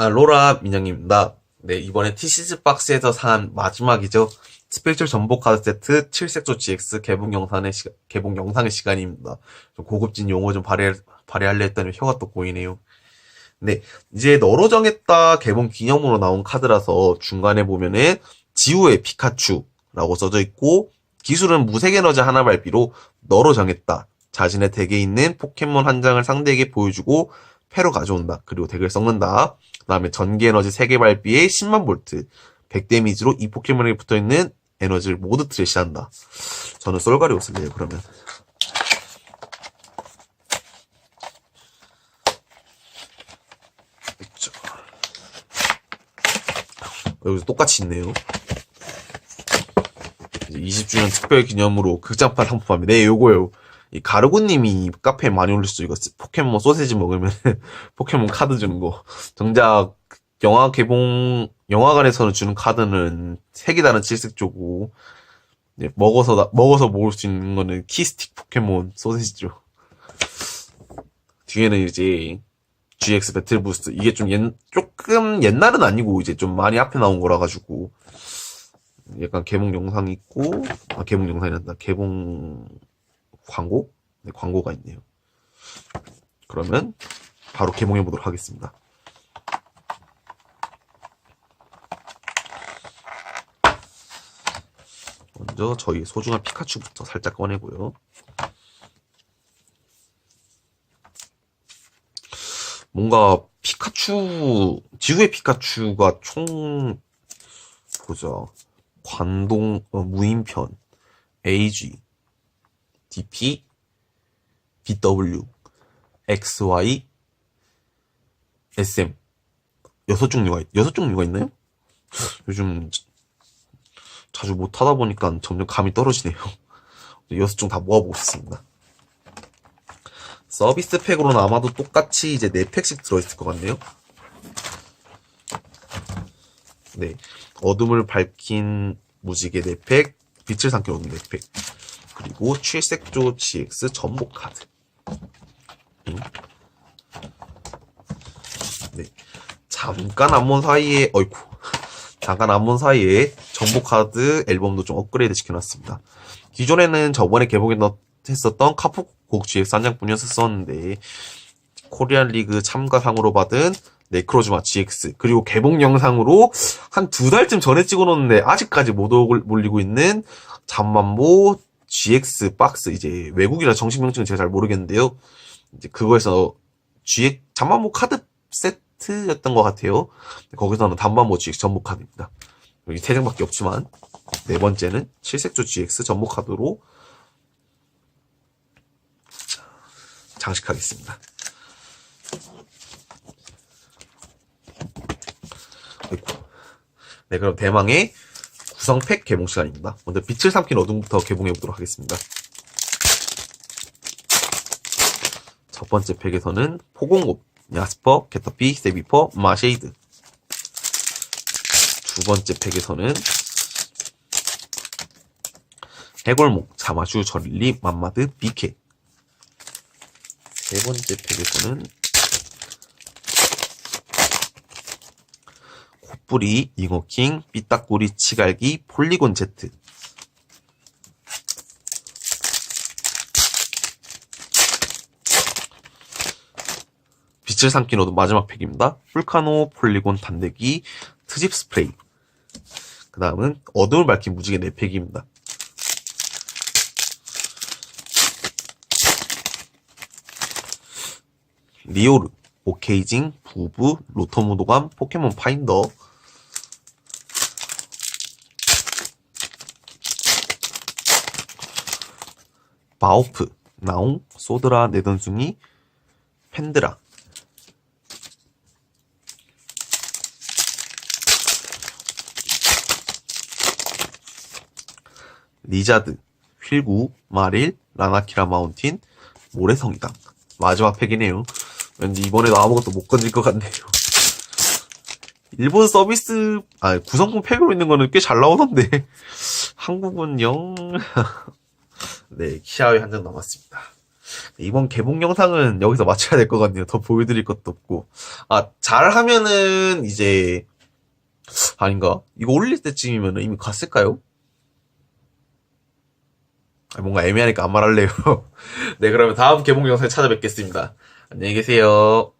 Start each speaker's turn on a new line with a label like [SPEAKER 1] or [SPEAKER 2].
[SPEAKER 1] 아, 로라 민영입니다. 네, 이번에 TCG 박스에서 산 마지막이죠. 스펙셜 전복 카드 세트 7색조 GX 개봉 영상의 시, 개봉 영상의 시간입니다. 좀 고급진 용어 좀 발휘, 발휘하려 했더니 혀가 또 보이네요. 네, 이제 너로 정했다 개봉 기념으로 나온 카드라서 중간에 보면은 지우의 피카츄라고 써져 있고 기술은 무색 에너지 하나 발비로 너로 정했다. 자신의 덱에 있는 포켓몬 한 장을 상대에게 보여주고 패로 가져온다. 그리고 덱을 섞는다. 그 다음에 전기 에너지 3개 발비에 10만 볼트. 100 데미지로 이 포켓몬에게 붙어있는 에너지를 모두 트래시한다. 저는 솔가리오스를 해요, 그러면. 여기서 똑같이 있네요. 20주년 특별 기념으로 극장판 상품합니다. 네, 요거요. 이 가르고님이 카페에 많이 올렸어. 이거 포켓몬 소세지 먹으면 포켓몬 카드 주는 거. 정작 영화 개봉 영화관에서는 주는 카드는 색이 다른 칠색 조고 네, 먹어서 나- 먹어서 먹을 수 있는 거는 키스틱 포켓몬 소세지죠. 뒤에는 이제 GX 배틀 부스트 이게 좀 옛, 조금 옛날은 아니고 이제 좀 많이 앞에 나온 거라 가지고 약간 개봉 영상이 있고 아 개봉 영상이란다 개봉 광고? 네, 광고가 있네요. 그러면 바로 개봉해 보도록 하겠습니다. 먼저 저희 소중한 피카츄부터 살짝 꺼내고요. 뭔가 피카츄, 지구의 피카츄가 총, 보자. 관동, 어, 무인편, AG, DP, BW, XY, SM. 여섯 종류가, 있- 여섯 종류가 있나요? 요즘 자주 못 하다 보니까 점점 감이 떨어지네요. 여섯 종 다 모아보고 있습니다. 서비스 팩으로는 아마도 똑같이 이제 4팩씩 들어있을 것 같네요. 네. 어둠을 밝힌 무지개 4팩, 빛을 어둠 4팩, 그리고 칠색조 GX 전복 카드. 응? 네. 잠깐 안 본 사이에, 어이쿠. 잠깐 안 본 사이에 정보 카드 앨범도 좀 업그레이드 시켜놨습니다. 기존에는 저번에 개봉했었던 카푸곡 GX 한 장뿐이었었는데 코리안 리그 참가상으로 받은 네크로즈마 GX 그리고 개봉 영상으로 한 두 달쯤 전에 찍어놓는데 아직까지 못 올- 올리고 있는 잠만보 GX 박스 이제 외국이라 정식 명칭은 제가 잘 모르겠는데요. 이제 그거에서 GX 잠만보 카드 세트였던 것 같아요. 거기서는 단반모 GX 전복 카드입니다. 여기 세 장밖에 없지만 네 번째는 칠색조 GX 전복 카드로 장식하겠습니다. 네, 그럼 대망의 구성 팩 개봉 시간입니다. 먼저 빛을 삼킨 어둠부터 개봉해 보도록 하겠습니다. 첫 번째 팩에서는 포공급, 야스퍼, 캐터피, 세비퍼, 마쉐이드. 두 번째 팩에서는 해골목, 자마슈, 저릴리, 맘마드, 비케. 세 번째 팩에서는 뿌리, 잉어킹, 삐딱구리, 치갈기, 폴리곤 제트. 빛을 어둠 마지막 팩입니다. 풀카노, 폴리곤, 단대기, 트집 스프레이. 그 다음은 어둠을 밝힌 무지개 4팩입니다. 리오르, 오케이징, 부부, 로토무도감, 포켓몬 파인더. 바오프, 나옹, 소드라, 네던숭이, 펜드라. 리자드, 휠구, 마릴, 라나키라 마운틴, 모래성이당. 마지막 팩이네요. 왠지 이번에도 아무것도 못 건질 것 같네요. 일본 서비스, 아, 구성품 팩으로 있는 거는 꽤 잘 나오던데. 한국은 영. 네, 키아의 한 장 남았습니다. 이번 개봉 영상은 여기서 마쳐야 될 것 같네요. 더 보여드릴 것도 없고. 아, 잘하면은 이제, 아닌가? 이거 올릴 때쯤이면 이미 갔을까요? 아, 뭔가 애매하니까 안 말할래요. 네, 그러면 다음 개봉 영상에 찾아뵙겠습니다. 안녕히 계세요.